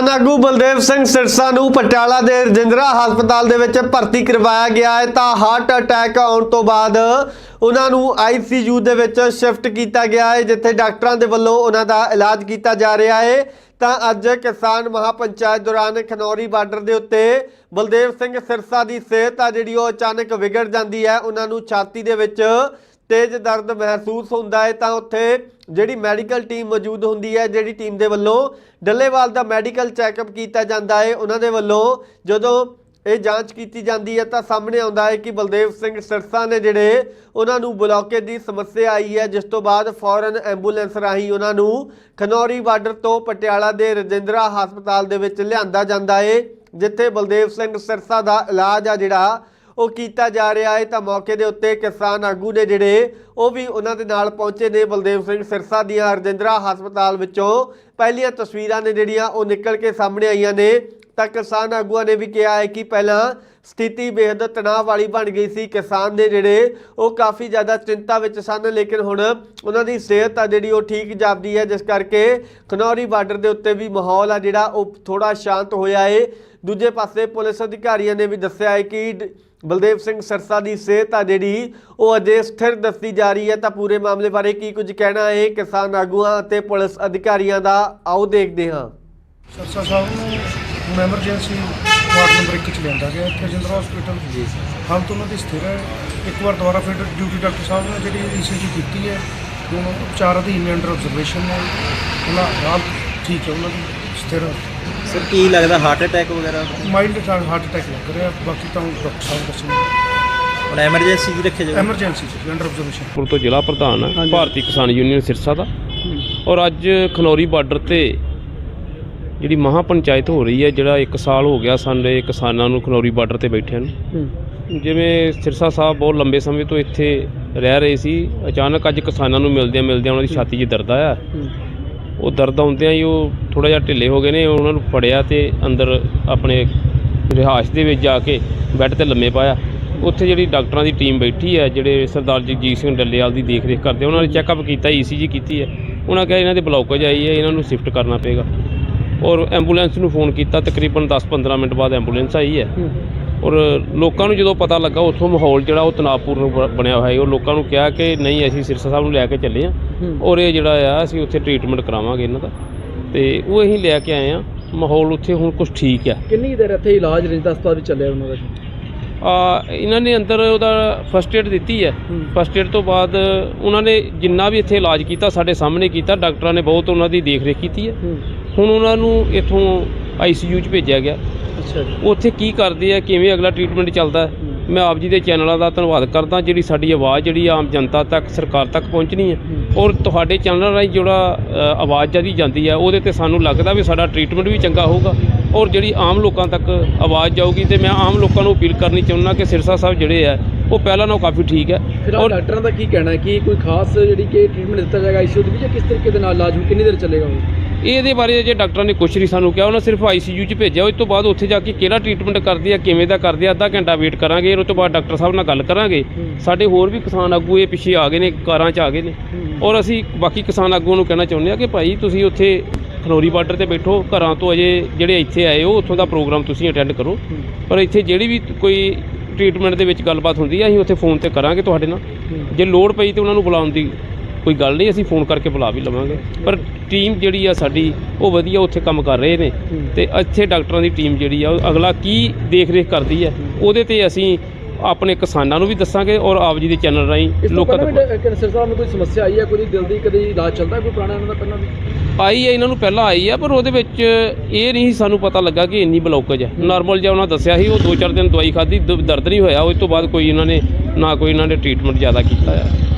ਨਾਗੂ ਬਲਦੇਵ ਸਿੰਘ ਸਿਰਸਾ ਨੂੰ ਪਟਿਆਲਾ ਦੇ ਰਜਿੰਦਰਾ ਹਸਪਤਾਲ ਦੇ ਵਿੱਚ ਭਰਤੀ ਕਰਵਾਇਆ ਗਿਆ ਹੈ, ਤਾਂ ਹਾਰਟ ਅਟੈਕ ਆਉਣ ਤੋਂ ਬਾਅਦ ਉਹਨਾਂ ਨੂੰ ਆਈਸੀਯੂ ਦੇ ਵਿੱਚ ਸ਼ਿਫਟ ਕੀਤਾ ਗਿਆ ਹੈ, ਜਿੱਥੇ ਡਾਕਟਰਾਂ ਦੇ ਵੱਲੋਂ ਉਹਨਾਂ ਦਾ ਇਲਾਜ ਕੀਤਾ ਜਾ ਰਿਹਾ ਹੈ। ਤਾਂ ਅੱਜ ਕਿਸਾਨ ਮਹਾਪੰਚਾਇਤ ਦੌਰਾਨ ਖਨੌਰੀ ਬਾਰਡਰ ਦੇ ਉੱਤੇ ਬਲਦੇਵ ਸਿੰਘ ਸਿਰਸਾ ਦੀ ਸਿਹਤ ਆ ਜਿਹੜੀ ਉਹ ਅਚਾਨਕ ਵਿਗੜ ਜਾਂਦੀ ਹੈ, ਉਹਨਾਂ ਨੂੰ ਛਾਤੀ ਦੇ ਵਿੱਚ ਤੇਜ਼ ਦਰਦ ਮਹਿਸੂਸ ਹੁੰਦਾ ਹੈ, ਤਾਂ ਉੱਥੇ ਜਿਹੜੀ ਮੈਡੀਕਲ ਟੀਮ ਮੌਜੂਦ ਹੁੰਦੀ ਹੈ, ਜਿਹੜੀ ਟੀਮ ਦੇ ਵੱਲੋਂ ਡੱਲੇਵਾਲ ਦਾ ਮੈਡੀਕਲ ਚੈੱਕਅਪ ਕੀਤਾ ਜਾਂਦਾ ਹੈ, ਉਹਨਾਂ ਦੇ ਵੱਲੋਂ ਜਦੋਂ ਇਹ ਜਾਂਚ ਕੀਤੀ ਜਾਂਦੀ ਹੈ, ਤਾਂ ਸਾਹਮਣੇ ਆਉਂਦਾ ਹੈ ਕਿ ਬਲਦੇਵ ਸਿੰਘ ਸਿਰਸਾ ਨੇ ਜਿਹੜੇ ਉਹਨਾਂ ਨੂੰ ਬਲੌਕੇਜ ਦੀ ਸਮੱਸਿਆ ਆਈ ਹੈ, ਜਿਸ ਤੋਂ ਬਾਅਦ ਫੌਰਨ ਐਂਬੂਲੈਂਸ ਰਾਹੀਂ ਉਹਨਾਂ ਨੂੰ ਖਨੌਰੀ ਬਾਰਡਰ ਤੋਂ ਪਟਿਆਲਾ ਦੇ ਰਜਿੰਦਰਾ ਹਸਪਤਾਲ ਦੇ ਵਿੱਚ ਲਿਆਂਦਾ ਜਾਂਦਾ ਹੈ, ਜਿੱਥੇ ਬਲਦੇਵ ਸਿੰਘ ਸਿਰਸਾ ਦਾ ਇਲਾਜ ਆ ਜਿਹੜਾ ਉਹ ਕੀਤਾ ਜਾ ਰਿਹਾ ਹੈ, ਤਾਂ ਮੌਕੇ ਦੇ ਉੱਤੇ ਕਿਸਾਨ ਆਗੂ ਨੇ ਜਿਹੜੇ ਉਹ ਵੀ ਉਹਨਾਂ ਦੇ ਨਾਲ ਪਹੁੰਚੇ ਨੇ। ਬਲਦੇਵ ਸਿੰਘ ਸਿਰਸਾ ਦੀਆਂ ਰਜਿੰਦਰਾ ਹਸਪਤਾਲ ਵਿੱਚੋਂ ਪਹਿਲੀਆਂ ਤਸਵੀਰਾਂ ਨੇ ਜਿਹੜੀਆਂ ਉਹ ਨਿਕਲ ਕੇ ਸਾਹਮਣੇ ਆਈਆਂ ਨੇ। ਤਾਂ ਕਿਸਾਨ ਆਗੂਆਂ ਨੇ ਵੀ ਕਿਹਾ ਹੈ ਕਿ ਪਹਿਲਾਂ ਸਥਿਤੀ ਬੇਹੱਦ ਤਣਾਅ ਵਾਲੀ ਬਣ ਗਈ ਸੀ। ਕਿਸਾਨ ਦੇ ਜਿਹੜੇ ਉਹ ਕਾਫੀ ਜ਼ਿਆਦਾ ਚਿੰਤਾ ਵਿੱਚ ਸਨ, ਲੇਕਿਨ ਹੁਣ ਉਹਨਾਂ ਦੀ ਸਿਹਤ ਆ ਜਿਹੜੀ ਉਹ ਠੀਕ ਜਾਪਦੀ ਹੈ। ਜਿਸ ਕਰਕੇ ਖਨੌਰੀ ਬਾਰਡਰ ਦੇ ਉੱਤੇ ਵੀ ਮਾਹੌਲ ਆ ਜਿਹੜਾ, ਉਹ ਥੋੜਾ ਸ਼ਾਂਤ ਹੋਇਆ ਹੈ ਦੂਜੇ ਪਾਸੇ ਪੁਲਿਸ ਅਧਿਕਾਰੀਆਂ ਨੇ ਵੀ ਦੱਸਿਆ ਹੈ ਕਿ ਡ- ਬਲਦੇਵ ਸਿੰਘ ਸਰਸਾ ਦੀ ਸਿਹਤ ਆ ਜਿਹੜੀ, ਉਹ ਅਜੇ ਸਥਿਰ ਦੱਸੀ ਜਾ ਰਹੀ ਹੈ। ਤਾਂ ਪੂਰੇ ਮਾਮਲੇ ਬਾਰੇ ਕੀ ਕੁਝ ਕਹਿਣਾ ਹੈ ਕਿਸਾਨ ਆਗੂਆਂ ਅਤੇ ਪੁਲਿਸ ਅਧਿਕਾਰੀਆਂ ਦਾ ਆਓ ਦੇਖਦੇ ਹਾਂ। ਸਰਸਾ ਸਾਹਿਬ ਨੂੰ ਐਮਰਜੈਂਸੀ ਵਾਰਡ ਨੰਬਰ 1 ਚ ਲਿਆਂਦਾ ਗਿਆ ਇੱਥੇ ਜਿੰਦਰਾ ਹਸਪੀਟਲ ਜੀ ਹਾਲਤ ਉਹਨਾਂ ਦੀ ਸਥਿਰ ਹੈ। ਇੱਕ ਵਾਰ ਦੁਬਾਰਾ ਫਿਰ ਡਿਊਟੀ ਡਾਕਟਰ ਸਾਹਿਬ ਨੇ ਜਿਹੜੀ ਈਸੀਜੀ ਕੀਤੀ ਹੈ ਉਹਨਾਂ ਨੂੰ ਉਪਚਾਰ ਅਧੀਨ ਨੇ ਅੰਡਰ ਆਬਜ਼ਰਵੇਸ਼ਨ ਨੇ ਉਹਨਾਂ ਹਾਲਤ ਠੀਕ ਹੈ ਉਹਨਾਂ ਦੀ ਸਥਿਰ ਸਰ ਕੀ ਲੱਗਦਾ ਹਾਰਟ ਅਟੈਕ ਵਗੈਰਾ? ਮਾਈਲਡ ਹਾਰਟ ਅਟੈਕ ਲੱਗ ਰਿਹਾ ਬਾਕੀ ਤਾਂ ਡਾਕਟਰ ਸਾਹਿਬ ਦੱਸਣਗੇ। ਹੁਣ ਐਮਰਜੈਂਸੀ ਜੀ ਰੱਖਿਆ ਜਾਵੇ ਐਮਰਜੈਂਸੀ ਚ ਅੰਡਰ ਆਬਜ਼ਰਵੇਸ਼ਨ ਪੁਰ ਤੋਂ ਜ਼ਿਲ੍ਹਾ ਪ੍ਰਧਾਨ ਹੈ ਭਾਰਤੀ ਕਿਸਾਨ ਯੂਨੀਅਨ ਸਿਰਸਾ ਦਾ। ਔਰ ਅੱਜ ਖਨੌਰੀ ਬਾਰਡਰ ਤੇ ਜਿਹੜੀ ਮਹਾ ਪੰਚਾਇਤ ਹੋ ਰਹੀ ਹੈ ਜਿਹੜਾ 1 ਸਾਲ ਹੋ ਗਿਆ ਸਾਡੇ ਕਿਸਾਨਾਂ ਨੂੰ ਖਨੌਰੀ ਬਾਰਡਰ ਤੇ ਬੈਠਿਆਂ ਨੂੰ। ਜਿਵੇਂ ਸਿਰਸਾ ਸਾਹਿਬ ਬਹੁਤ ਲੰਬੇ ਸਮੇਂ ਤੋਂ ਇੱਥੇ ਰਹਿ ਰਹੇ ਸੀ ਅਚਾਨਕ ਅੱਜ ਕਿਸਾਨਾਂ ਨੂੰ ਮਿਲਦਿਆਂ ਮਿਲਦਿਆਂ ਉਹਨਾਂ ਦੀ ਛਾਤੀ 'ਚ ਦਰਦ ਆਇਆ। ਉਹ ਦਰਦ ਆਉਂਦਿਆਂ ਹੀ ਉਹ ਥੋੜਾ ਜਿਹਾ ਢਿੱਲੇ ਹੋ ਗਏ ਨੇ ਉਹਨਾਂ ਨੂੰ ਫੜਿਆ ਤੇ ਅੰਦਰ ਆਪਣੇ ਰਿਹਾਇਸ਼ ਦੇ ਵਿੱਚ ਜਾ ਕੇ ਬੈੱਡ ਤੇ ਲੰਮੇ ਪਾਇਆ। ਉੱਥੇ ਜਿਹੜੀ ਡਾਕਟਰਾਂ ਦੀ ਟੀਮ ਬੈਠੀ ਹੈ ਜਿਹੜੇ ਸਰਦਾਰ ਜਗਜੀਤ ਸਿੰਘ ਡੱਲੇਵਾਲ ਦੀ ਦੇਖ ਰੇਖ ਕਰਦੇ ਉਹਨਾਂ ਨੇ ਚੈੱਕਅਪ ਕੀਤਾ ਈਸੀਜੀ ਕੀਤੀ ਹੈ। ਉਹਨਾਂ ਕਿਹਾ ਇਹਨਾਂ ਦੇ ਬਲੌਕੇਜ ਆਈ ਹੈ ਇਹਨਾਂ ਨੂੰ ਸ਼ਿਫਟ ਕਰਨਾ ਪਏਗਾ। ਔਰ ਐਂਬੂਲੈਂਸ ਨੂੰ ਫੋਨ ਕੀਤਾ ਤਕਰੀਬਨ 10-15 ਮਿੰਟ ਬਾਅਦ ਐਂਬੂਲੈਂਸ ਆਈ ਹੈ। ਔਰ ਲੋਕਾਂ ਨੂੰ ਜਦੋਂ ਪਤਾ ਲੱਗਾ ਉੱਥੋਂ ਮਾਹੌਲ ਜਿਹੜਾ ਉਹ ਤਣਾਅਪੂਰਨ ਬਣਿਆ ਹੋਇਆ ਹੈ। ਉਹ ਲੋਕਾਂ ਨੂੰ ਕਿਹਾ ਕਿ ਨਹੀਂ ਅਸੀਂ ਸਿਰਸਾ ਸਾਹਿਬ ਨੂੰ ਲੈ ਕੇ ਚੱਲੇ ਹਾਂ। ਔਰ ਇਹ ਜਿਹੜਾ ਆ ਅਸੀਂ ਉੱਥੇ ਟ੍ਰੀਟਮੈਂਟ ਕਰਾਵਾਂਗੇ ਇਹਨਾਂ ਦਾ। ਤੇ ਉਹ ਅਸੀਂ ਲੈ ਕੇ ਆਏ ਆ ਮਾਹੌਲ ਉੱਥੇ ਹੁਣ ਕੁਝ ਠੀਕ ਹੈ। ਕਿੰਨੀ ਦੇਰ ਇੱਥੇ ਇਲਾਜ ਰਜਿੰਦਰ ਹਸਪਤਾਲ ਵਿੱਚ ਚੱਲਿਆ ਉਹਨਾਂ ਦਾ ਆ ਇਹਨਾਂ ਨੇ ਅੰਦਰ ਉਹਦਾ ਫਸਟ ਏਡ ਦਿੱਤੀ ਹੈ। ਫਸਟ ਏਡ ਤੋਂ ਬਾਅਦ ਉਹਨਾਂ ਨੇ ਜਿੰਨਾ ਵੀ ਇੱਥੇ ਇਲਾਜ ਕੀਤਾ ਸਾਡੇ ਸਾਹਮਣੇ ਕੀਤਾ। ਡਾਕਟਰਾਂ ਨੇ ਬਹੁਤ ਉਹਨਾਂ ਦੀ ਦੇਖ ਰੇਖ ਕੀਤੀ ਹੈ। ਹੁਣ ਉਹਨਾਂ ਨੂੰ ਇੱਥੋਂ ਆਈਸੀਯੂ 'ਚ ਭੇਜਿਆ ਗਿਆ। ਅੱਛਾ ਜੀ। ਉੱਥੇ ਕੀ ਕਰਦੇ ਆ ਕਿਵੇਂ ਅਗਲਾ ਟ੍ਰੀਟਮੈਂਟ ਚੱਲਦਾ ਹੈ? ਮੈਂ ਆਪ ਜੀ ਦੇ ਚੈਨਲਾਂ ਦਾ ਧੰਨਵਾਦ ਕਰਦਾ ਜਿਹੜੀ ਸਾਡੀ ਆਵਾਜ਼ ਜਿਹੜੀ ਆਮ ਜਨਤਾ ਤੱਕ ਸਰਕਾਰ ਤੱਕ ਪਹੁੰਚਣੀ ਹੈ। ਔਰ ਤੁਹਾਡੇ ਚੈਨਲ ਰਾਹੀਂ ਜਿਹੜਾ ਅ, ਆਵਾਜ਼ ਜਿਹੜੀ ਜਾਂਦੀ ਹੈ ਉਹਦੇ ਤੇ ਸਾਨੂੰ ਲੱਗਦਾ ਵੀ ਸਾਡਾ ਟ੍ਰੀਟਮੈਂਟ ਵੀ ਚੰਗਾ ਹੋਊਗਾ। ਔਰ ਜਿਹੜੀ ਆਮ ਲੋਕਾਂ ਤੱਕ ਆਵਾਜ਼ ਜਾਊਗੀ ਤੇ ਮੈਂ ਆਮ ਲੋਕਾਂ ਨੂੰ ਅਪੀਲ ਕਰਨੀ ਚਾਹੁੰਦਾ ਕਿ ਸਿਰਸਾ ਸਾਹਿਬ ਜਿਹੜੇ ਆ ਉਹ ਪਹਿਲਾਂ ਨਾਲੋਂ ਕਾਫੀ ਠੀਕ ਹੈ। ਫਿਲਹਾਲ ਔਰ ਡਾਕਟਰਾਂ ਦਾ ਕੀ ਕਹਿਣਾ ਹੈ? ਕਿ ਕੋਈ ਖਾਸ ਜਿਹੜੀ ਕਿ ਟ੍ਰੀਟਮੈਂਟ ਦਿੱਤਾ ਜਾਏਗਾ ਆਈਸੀਯੂ ਦੇ ਵਿੱਚ ਜਾਂ ਕਿਸ ਤਰੀਕੇ ਦੇ ਨਾਲ ਇਲਾਜ ਹੋਊ? ਕਿੰਨੀ ਦੇਰ ਚੱਲੇਗਾ ਉਹ? ਇਹਦੇ ਬਾਰੇ ਜੇ ਡਾਕਟਰਾਂ ਨੇ ਕੁਛ ਨਹੀਂ ਸਾਨੂੰ ਕਿਹਾ। ਉਹਨਾਂ ਸਿਰਫ ਆਈਸੀਯੂ 'ਚ ਭੇਜਿਆ। ਉਸ ਤੋਂ ਬਾਅਦ ਉੱਥੇ ਜਾ ਕੇ ਕਿਹੜਾ ਟ੍ਰੀਟਮੈਂਟ ਕਰਦੇ ਆ ਕਿਵੇਂ ਦਾ ਕਰਦੇ ਆ ਅੱਧਾ ਘੰਟਾ ਵੇਟ ਕਰਾਂਗੇ। ਉਸ ਤੋਂ ਬਾਅਦ ਡਾਕਟਰ ਸਾਹਿਬ ਨਾਲ ਗੱਲ ਕਰਾਂਗੇ। ਸਾਡੇ ਹੋਰ ਵੀ ਕਿਸਾਨ ਆਗੂ ਇਹ ਪਿੱਛੇ ਆ ਗਏ ਨੇ ਕਾਰਾਂ 'ਚ ਆ ਗਏ ਨੇ। ਔਰ ਅਸੀਂ ਬਾਕੀ ਕਿਸਾਨ ਆਗੂਆਂ ਨੂੰ ਕਹਿਣਾ ਚਾਹੁੰਦੇ ਆ ਕਿ ਭਾਈ ਤੁਸੀਂ ਉੱਥੇ ਖਨੌਰੀ ਬਾਰਡਰ ਤੇ ਬੈਠੋ। ਘਰਾਂ ਤੋਂ ਅਜੇ ਜਿਹੜੇ ਇੱਥੇ ਆਏ ਹੋ ਉੱਥੋਂ ਦਾ ਪ੍ਰੋਗਰਾਮ ਤੁਸੀਂ ਅਟੈਂਡ ਕਰੋ। ਪਰ ਇੱਥੇ ਜਿਹੜੀ ਵੀ ਕੋਈ ਟ੍ਰੀਟਮੈਂਟ ਦੇ ਵਿੱਚ ਗੱਲਬਾਤ ਹੁੰਦੀ ਹੈ ਅਸੀਂ ਉੱਥੇ ਫੋਨ ਤੇ ਕਰਾਂਗੇ ਤੁਹਾਡੇ ਨਾਲ। ਜੇ ਲੋੜ ਪਈ ਤੇ ਉਹਨਾਂ ਨੂੰ ਬੁਲਾਉਣ ਦੀ ਕੋਈ ਗੱਲ ਨਹੀਂ ਅਸੀਂ ਫੋਨ ਕਰਕੇ ਬੁਲਾ ਵੀ ਲਵਾਂਗੇ। ਪਰ ਟੀਮ ਜਿਹੜੀ ਆ ਸਾਡੀ ਉਹ ਵਧੀਆ ਉੱਥੇ ਕੰਮ ਕਰ ਰਹੇ ਨੇ। ਤੇ ਇੱਥੇ ਡਾਕਟਰਾਂ ਦੀ ਟੀਮ ਜਿਹੜੀ ਆ ਉਹ ਅਗਲਾ ਕੀ ਦੇਖ ਰੇਖ ਕਰਦੀ ਹੈ ਉਹਦੇ ਤੇ ਅਸੀਂ ਆਪਣੇ ਕਿਸਾਨਾਂ ਨੂੰ ਵੀ ਦੱਸਾਂਗੇ ਔਰ ਆਪ ਜੀ ਦੇ ਚੈਨਲ ਰਾਹੀਂ ਲੋਕਾਂ ਤੱਕ ਕੈਂਸਰ ਸਾਹਿਬ ਨੂੰ ਕੋਈ ਸਮੱਸਿਆ ਆਈ ਹੈ ਕੋਈ ਦਿਲ ਦੀ ਕਦੇ ਇਲਾਜ ਚੱਲਦਾ ਕੋਈ ਪੁਰਾਣਾ ਇਹਨਾਂ ਦਾ ਪਹਿਲਾਂ ਵੀ? ਆਈ ਹੈ ਇਹਨਾਂ ਨੂੰ ਪਹਿਲਾਂ ਆਈ ਹੈ ਪਰ ਉਹਦੇ ਵਿੱਚ ਇਹ ਨਹੀਂ ਸਾਨੂੰ ਪਤਾ ਲੱਗਾ ਕਿ ਇੰਨੀ ਬਲੌਕੇਜ ਹੈ। ਨਾਰਮਲ ਜਿਹਾ ਉਹਨਾਂ ਦੱਸਿਆ ਸੀ ਉਹ 2-4 ਦਿਨ ਦਵਾਈ ਖਾਧੀ ਦਰਦ ਨਹੀਂ ਹੋਇਆ ਉਸ ਤੋਂ ਬਾਅਦ ਕੋਈ ਇਹਨਾਂ ਨੇ ਨਾ ਕੋਈ ਇਹਨਾਂ ਨੇ ਟ੍ਰੀਟਮੈਂਟ ਜ਼ਿਆਦਾ ਕੀਤਾ ਹੈ